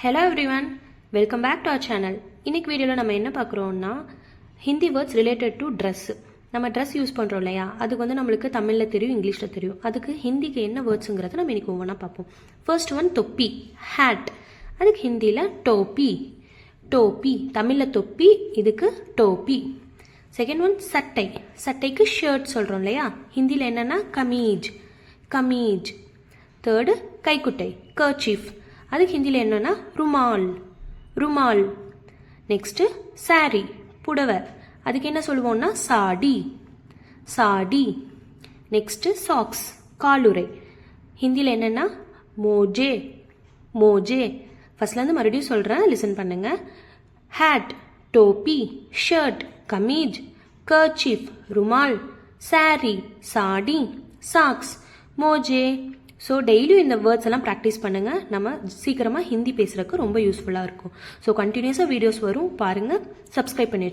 Hello everyone welcome back to our channel இன்னைக்கு வீடியோவில் நம்ம என்ன பார்க்குறோம்னா Hindi words related to dress நம்ம ட்ரெஸ் யூஸ் பண்ணுறோம் இல்லையா? அதுக்கு வந்து நம்மளுக்கு தமிழில் தெரியும் இங்கிலீஷில் தெரியும். அதுக்கு ஹிந்திக்கு என்ன வேர்ட்ஸுங்கிறத நம்ம இன்னைக்கு ஒவ்வொன்றா பார்ப்போம். ஃபர்ஸ்ட் ஒன் தொப்பி ஹேட் அதுக்கு ஹிந்தியில் டோப்பி. டோப்பி தமிழில் தொப்பி இதுக்கு டோப்பி. செகண்ட் ஒன் சட்டை. சட்டைக்கு ஷர்ட் சொல்கிறோம் இல்லையா? ஹிந்தியில் என்னென்னா கமீஜ். கமீஜ். தேர்டு கைக்குட்டை கர்ச்சீஃப் அதுக்கு ஹிந்தியில் என்னென்னா ருமால் ருமால். நெக்ஸ்ட்டு சாரி புடவை. அதுக்கு என்ன சொல்லுவோம்னா சாடி சாடி. நெக்ஸ்ட்டு சாக்ஸ் காலுறை. ஹிந்தியில் என்னென்னா மோஜே மோஜே. ஃபர்ஸ்ட்லேருந்து மறுபடியும் சொல்கிறேன் லிசன் பண்ணுங்க. ஹேட் டோப்பி ஷர்ட் கமீஜ் கர்ச்சீஃப் ருமால். சாரி சாடி சாக்ஸ் மோஜே. ஸோ டெய்லியும் இந்த வேர்ட்ஸ் எல்லாம் ப்ராக்டிஸ் பண்ணுங்கள் நம்ம சீக்கிரமாக ஹிந்தி பேசுகிறதுக்கு ரொம்ப யூஸ்ஃபுல்லாக இருக்கும். ஸோ கண்டினியூஸாக வீடியோஸ் வரும். பாருங்கள் சப்ஸ்கிரைப் பண்ணி